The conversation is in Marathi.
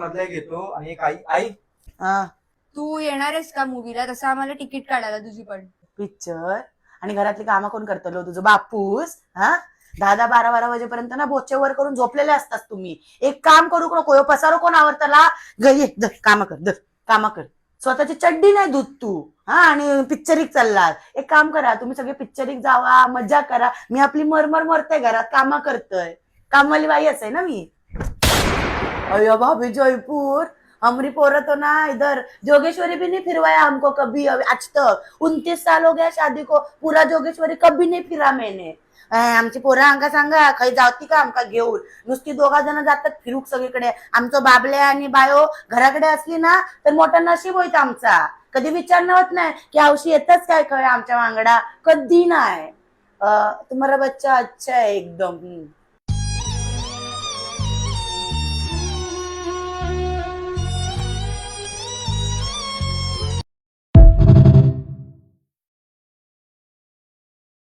घेतो आणि एक आई. आई? हा. तू येणार आहेस का मूवीला तसं आम्हाला तिकीट काढायला तुझी पण. पिक्चर आणि घरातली कामं कोण करतलो तुझं बापूस हा? दहा दहा बारा बारा वाजेपर्यंत ना बोचे वर करून झोपलेले असतात तुम्ही. एक काम करू नको ह्यो पसारो कोण आवडतला ये धर काम कर धर काम कर. स्वतःची चड्डी नाही दूध तू हा? आणि पिक्चरिक चाललात. एक काम करा तुम्ही सगळे पिक्चरिक जावा मजा करा. मी आपली मरमर मरते घरात कामा करतोय. कामवाली बाईच आहे ना मी. अयो भाभी जयपुर हमारी पोरा तो ना इधर। जोगेश्वरी भी नहीं फिरवाया हमको कभी अभी आज तक उनतीस साल हो गया शादी को पूरा जोगेश्वरी कभी नाही फिरा मैंने। आमची पोरं आमका सांगा खाई जावती का आमका घेऊन? नुसती दोघा जण जातात फिरूक सगळीकडे. आमचं बाबले आणि बायो घराकडे असली ना तर मोठा नशीब होईत आमचा. कधी विचार होत नाही की हौशी येतच काय खरं आमच्या वांगडा? कधी नाही. तुम्हाला तुम्हारा बच्चा अच्छा आहे एकदम.